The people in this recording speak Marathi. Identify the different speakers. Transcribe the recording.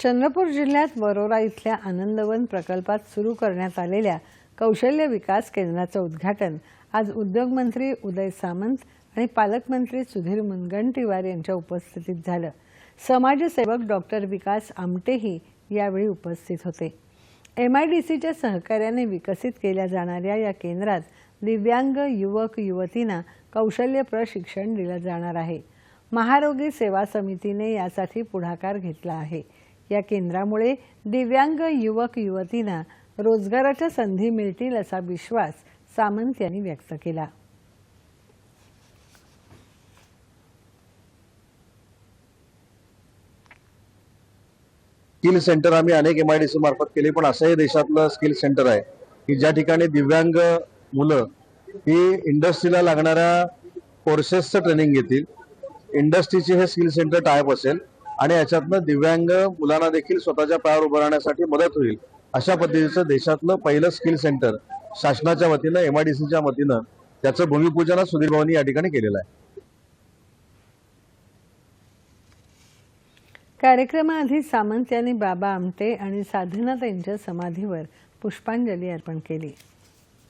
Speaker 1: चंद्रपूर जिल्ह्यात वरोरा इथल्या आनंदवन प्रकल्पात सुरू करण्यात आलेल्या कौशल्य विकास केंद्राचं उद्घाटन आज उद्योगमंत्री उदय सामंत आणि पालकमंत्री सुधीर मुनगंटीवार यांच्या उपस्थितीत झालं. समाजसेवक डॉक्टर विकास आमटेही यावेळी उपस्थित होते. एम आय डी सीच्या सहकार्याने विकसित केल्या जाणाऱ्या या केंद्रात दिव्यांग युवक युवतींना कौशल्य प्रशिक्षण दिलं जाणार आहे. महारोगी सेवा समितीने यासाठी पुढाकार घेतला आहे. या केंद्रामुळे दिव्यांग युवक युवतींना रोजगाराच्या संधी मिळतील असा विश्वास सामंत यांनी व्यक्त केला.
Speaker 2: स्किल सेंटर आम्ही अनेक एम आय डी सी मार्फत केले पण असंही देशातलं स्किल सेंटर आहे की ज्या ठिकाणी दिव्यांग मुलं ही इंडस्ट्रीला लागणाऱ्या कोर्सेसचं ट्रेनिंग घेतील. इंडस्ट्रीचे हे स्किल सेंटर टायप असेल आणि याच्यातनं दिव्यांग मुलांना देखील स्वतःच्या पायावर उभं राहण्यासाठी मदत होईल. अशा पद्धतीचं देशातलं पहिलं स्किल सेंटर शासनाच्या वतीनं एमआयडीसीच्या वतीनं त्याचं भूमिपूजन सुधीर भाऊनी या ठिकाणी केलेलं आहे.
Speaker 1: कार्यक्रमाआधी सामंत यांनी बाबा आमटे आणि साधनाताईंच्या समाधीवर पुष्पांजली अर्पण केली.